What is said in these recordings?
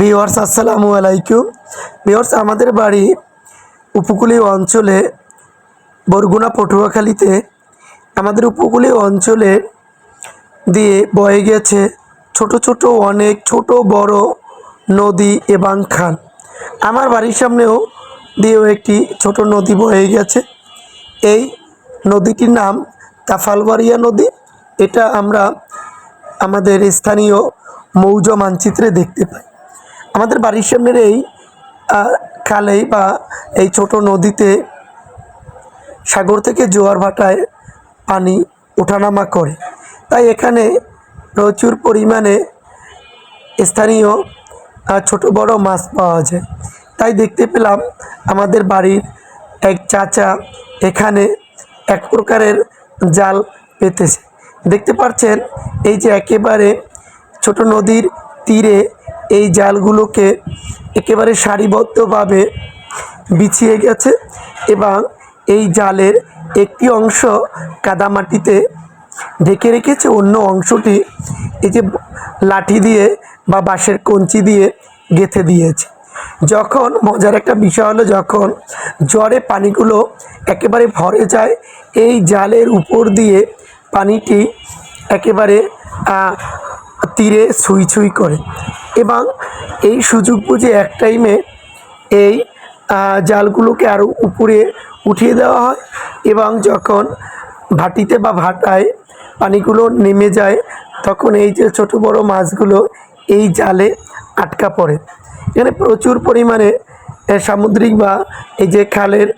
Viewers আসসালামু আলাইকুম। Viewers আমাদের বাড়ি উপকূলীয় অঞ্চলে, বরগুনা পটুয়াখালীতে আমাদের উপকূলীয় অঞ্চলে দিয়ে বয়ে গেছে ছোট ছোট, অনেক ছোট, বড় নদী এবং খাল। আমার বাড়ির সামনেও দিয়েও একটি ছোট নদী বয়ে গেছে। এই নদীটির নাম তাফালবাড়িয়া নদী। এটা আমরা আমাদের স্থানীয় মৌজ মানচিত্রে দেখতে পাই। আমাদের বাড়ির সামনের এই খালেই বা এই ছোট নদীতে সাগর থেকে জোয়ার ভাটায় পানি ওঠানামা করে। তাই এখানে প্রচুর পরিমাণে স্থানীয় ছোট বড় মাছ পাওয়া যায়। তাই দেখতে পেলাম আমাদের বাড়ির এক চাচা এখানে এক প্রকারের জাল পেতেছে। দেখতে পাচ্ছেন এই যে একেবারে ছোট নদীর তীরে এই জালগুলোকে একেবারে সারিবদ্ধভাবে বিছিয়ে গেছে এবং এই জালের একটি অংশ কাদামাটিতে ঢেকে রেখেছে। অন্য অংশটি এই যে লাঠি দিয়ে বা বাঁশের কঞ্চি দিয়ে গেঁথে দিয়েছে। যখন মজার একটা বিষয় হলো, যখন জ্বরে পানিগুলো একেবারে ভরে যায়, এই জালের উপর দিয়ে পানিটি একেবারে তীরে ছুঁই ছুঁই করে। এবং এই সুযোগ বুঝে এক টাইমে এই জালগুলোকে আরও উপরে উঠিয়ে দেওয়া হয় এবং যখন ভাটিতে বা ভাটায় পানিগুলো নেমে যায়, তখন এই যে ছোট বড় মাছগুলো এই জালে আটকা পড়ে। এখানে প্রচুর পরিমাণে সামুদ্রিক বা এই যে খালের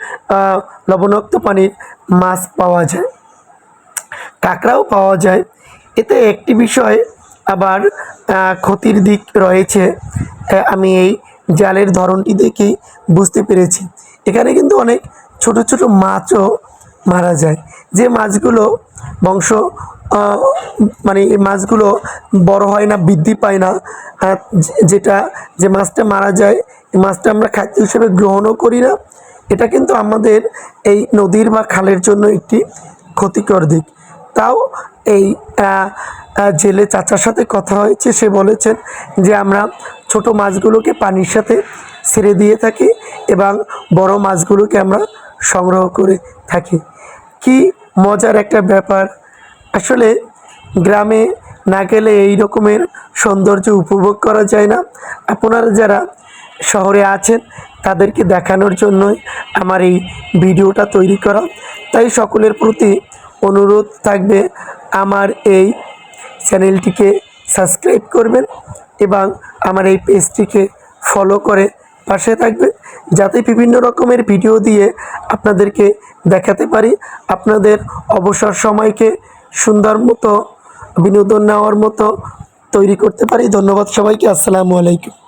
লবণাক্ত পানির মাছ পাওয়া যায়। কাঁকড়াও পাওয়া যায়। এতে একটি বিষয় আবার ক্ষতির দিক রয়েছে। আমি এই জালের ধরনটি দেখেই বুঝতে পেরেছি। এখানে কিন্তু অনেক ছোট ছোট মাছও মারা যায়। যে মাছগুলো বংশ মানে এই মাছগুলো বড় হয় না, বৃদ্ধি পায় না যেটা, যে মাছটা মারা যায়, এই মাছটা আমরা খাদ্য হিসেবে গ্রহণও করি না। এটা কিন্তু আমাদের এই নদীর বা খালের জন্য একটি ক্ষতিকর দিক। তাও এই জেলে চাচার সাথে কথা হয়েছে। সে বলেছেন যে, আমরা ছোট মাছগুলোকে পানির সাথে ছেড়ে দিয়ে থাকি এবং বড় মাছগুলোকে আমরা সংগ্রহ করে থাকি। কি মজার একটা ব্যাপার। আসলে গ্রামে না গেলে এই রকমের সৌন্দর্য উপভোগ করা যায় না। আপনারা যারা শহরে আছেন, তাদেরকে দেখানোর জন্যই আমার এই ভিডিওটা তৈরি করা। তাই সকলের প্রতি অনুরোধ থাকবে, আমার এই চ্যানেলটিকে সাবস্ক্রাইব করবেন এবং আমার এই পেজটিকে ফলো করে পাশে থাকবেন। যাতে বিভিন্ন রকমের ভিডিও দিয়ে আপনাদেরকে দেখাতে পারি। আপনাদের অবসর সময়কে সুন্দর মতো, বিনোদন নেওয়ার মতো তৈরি করতে পারি। ধন্যবাদ সবাইকে। আসসালামু আলাইকুম।